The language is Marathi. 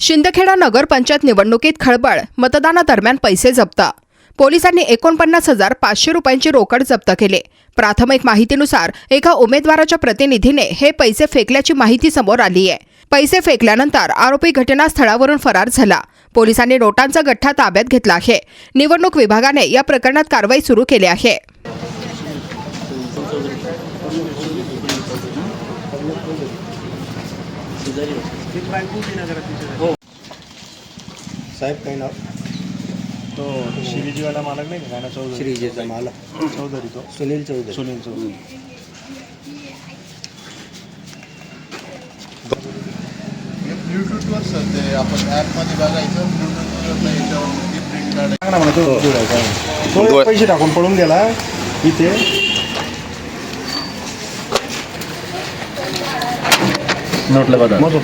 शिंदखेडा नगरपंचायत निवडणुकीत खळबळ मतदानादरम्यान पैसे जप्त. पोलिसांनी एकोणपन्नास हजार पाचशे रुपयांची रोकड जप्त केली. प्राथमिक माहितीनुसार एका उमेदवाराच्या प्रतिनिधीने हे पैसे फेकल्याची माहिती समोर आली आहे पैसे फेकल्यानंतर आरोपी घटनास्थळावरून फरार झाला. पोलिसांनी नोटांचा गठ्ठा ताब्यात घेतला आहे. निवडणूक विभागाने या प्रकरणात कारवाई सुरू केली आहे. साहेब काही नाव? तो शिरीजीवाला मालक नाही का? गाणं चौधरी. श्रीजेचा माला चौधरी तो. सुनील चौधरी. सुनील चौधरी. हे ब्लूटूथवर सर ते आपण ॲपमध्ये बघायचं ब्लूटूथवर याच्यावर प्रिंट काढायचं. एक पैसे टाकून पळून गेला इथे. নোট লেবাদার মজুর